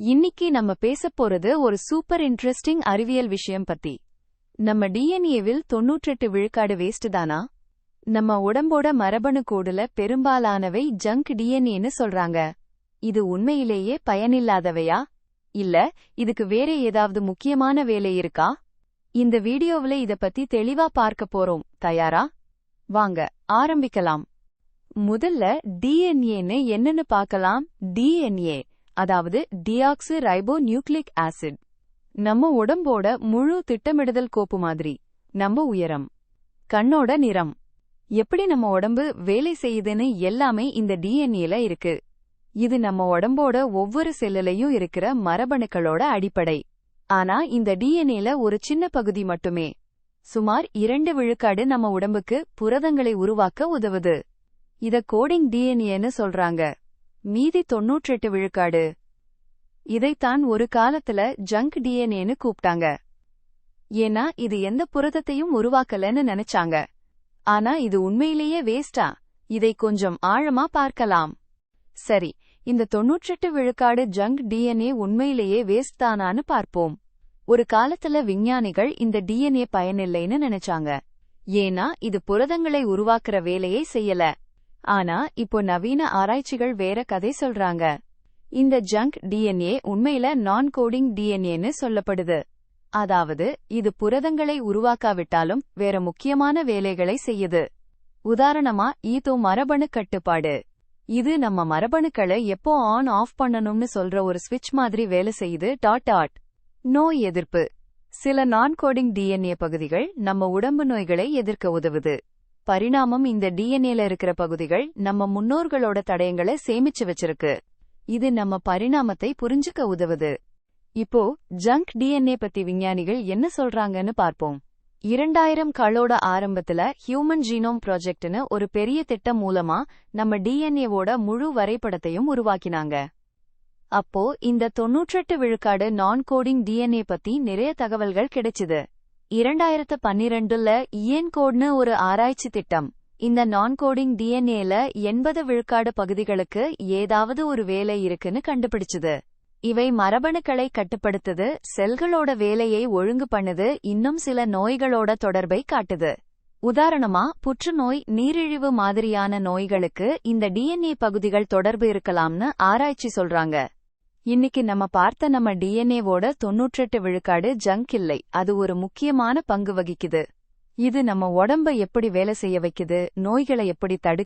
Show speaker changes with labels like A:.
A: இன்னைக்கு நம்ம பேச போறது ஒரு சூப்பர் இன்ட்ரெஸ்டிங் அறிவியல் விஷயம் பத்தி. நம்ம டிஎன்ஏவில் தொன்னூற்றெட்டு விழுக்காடு வேஸ்ட் தானா? நம்ம உடம்போட மரபணு கோடுல பெரும்பாலானவை ஜங்க் டிஎன்ஏன்னு சொல்றாங்க. இது உண்மையிலேயே பயனில்லாதவையா? இல்ல இதுக்கு வேற ஏதாவது முக்கியமான வேலை இருக்கா? இந்த வீடியோவுல இத பத்தி தெளிவா பார்க்க போறோம். தயாரா? வாங்க ஆரம்பிக்கலாம். முதல்ல டிஎன்ஏன்னு என்னன்னு பார்க்கலாம். டிஎன்ஏ அதாவது டிஆக்சி ரைபோ நியூக்ளிக் ஆசிட் நம்ம உடம்போட முழு திட்டமிடுதல் கோப்பு மாதிரி. நம்ம உயரம். கண்ணோட நிறம். எப்படி நம்ம உடம்பு வேலை செய்யுதுன்னு எல்லாமே இந்த டிஎன்ஏல இருக்கு. இது நம்ம உடம்போட ஒவ்வொரு செல்லுலயும் இருக்கிற மரபணுக்களோட அடிப்படை. ஆனா இந்த டிஎன்ஏல ஒரு சின்ன பகுதி மட்டுமே. சுமார் இரண்டு விழுக்காடு நம்ம உடம்புக்கு புரதங்களை உருவாக்க உதவுது. இத கோடிங் டிஎன்ஏன்னு சொல்றாங்க. மீதி தொன்னூற்றெட்டு விழுக்காடு. இதைத்தான் ஒரு காலத்துல ஜங்க் டிஎன்ஏன்னு கூப்பிட்டாங்க. ஏன்னா இது எந்த புரதத்தையும் உருவாக்கலன்னு நினைச்சாங்க. ஆனா இது உண்மையிலேயே வேஸ்டா இதை கொஞ்சம் ஆழமா பார்க்கலாம். சரி இந்த தொன்னூற்றெட்டு விழுக்காடு ஜங்க் டிஎன்ஏ உண்மையிலேயே வேஸ்ட் தானான்னு பார்ப்போம். ஒரு காலத்துல விஞ்ஞானிகள் இந்த டிஎன்ஏ பயனில்லைன்னு நினைச்சாங்க. ஏன்னா இது புரதங்களை உருவாக்குற வேலையை செய்யல. ஆனா இப்போ நவீன ஆராய்ச்சிகள் வேற கதை சொல்றாங்க. இந்த ஜங்க் டிஎன்ஏ உண்மையில நான் கோடிங் டிஎன்ஏன்னு சொல்லப்படுது. அதாவது இது புரதங்களை உருவாக்காவிட்டாலும் வேற முக்கியமான வேலைகளை செய்யுது. உதாரணமா ஈதோ மரபணு கட்டுப்பாடு. இது நம்ம மரபணுக்களை எப்போ ஆன் ஆஃப் பண்ணணும்னு சொல்ற ஒரு ஸ்விட்ச் மாதிரி வேலை செய்யுது டாட் ஆட் நோய் எதிர்ப்பு. சில நான் கோடிங் டிஎன்ஏ பகுதிகள் நம்ம உடம்பு நோய்களை எதிர்க்க உதவுது. பரிணாமம் இந்த டிஎன்ஏல இருக்கிற பகுதிகள் நம்ம முன்னோர்களோட தடயங்களை சேமிச்சு வச்சிருக்கு. இது நம்ம பரிணாமத்தை புரிஞ்சுக்க உதவுது. இப்போ ஜங்க் டிஎன்ஏ பத்தி விஞ்ஞானிகள் என்ன சொல்றாங்கன்னு பார்ப்போம். இரண்டாயிரம் களோட ஆரம்பத்துல ஹியூமன் ஜீனோம் ப்ராஜெக்ட்னு ஒரு பெரிய திட்டம் மூலமா நம்ம டிஎன்ஏவோட முழு வரைபடத்தையும் உருவாக்கினாங்க. அப்போ இந்த தொன்னூற்றெட்டு விழுக்காடு நான் கோடிங் டிஎன்ஏ பத்தி நிறைய தகவல்கள் கிடைச்சுது. இரண்டாயிரத்து பன்னிரெண்டுல இயன் கோட்னு ஒரு ஆராய்ச்சி திட்டம். இந்த நான் கோடிங் டிஎன்ஏல எண்பது விழுக்காடு பகுதிகளுக்கு ஏதாவது ஒரு வேலை இருக்குன்னு கண்டுபிடிச்சுது. இவை மரபணுக்களை கட்டுப்படுத்துது செல்களோட வேலையை ஒழுங்கு பண்ணுது இன்னும் சில நோய்களோட தொடர்பை காட்டுது. உதாரணமா புற்றுநோய் நீரிழிவு மாதிரியான நோய்களுக்கு இந்த டிஎன்ஏ பகுதிகள் தொடர்பு இருக்கலாம்னு ஆராய்ச்சி சொல்றாங்க. இன்னைக்கு நம்ம பார்த்த நம்ம டிஎன்ஏவோட தொன்னூற்றெட்டு விழுக்காடு ஜங்க் இல்லை. அது ஒரு முக்கியமான பங்கு வகிக்குது. இது நம்ம உடம்ப எப்படி வேலை செய்ய வைக்குது நோய்களை எப்படி தடுக்குது